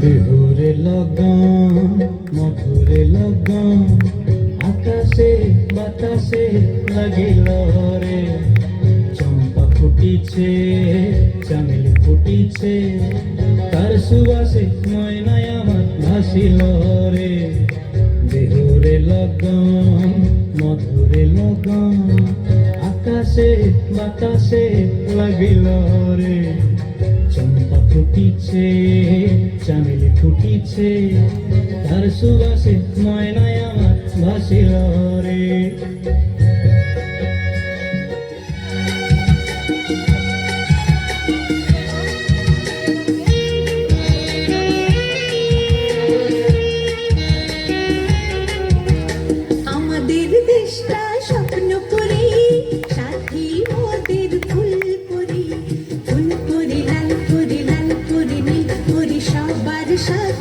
বিহুরে লাগাম, মধুরে লাগাম, আকাশে বাতাসে লাগিল রে। চম্পা ফুটিছে, চামিল ফুটিছে, তার সুবাসে ময়নায় আমার ভাসিল রে। বিহুরে লাগাম, মধুরে লাগাম আকাশে বাতাসে লাগিল রে। চম্পা ফুটিছে চামেলি ফুটিছে তার সুবাসে ময়নায় আমার ভাসিল রে।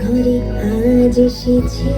ঘরে আজ এসেছে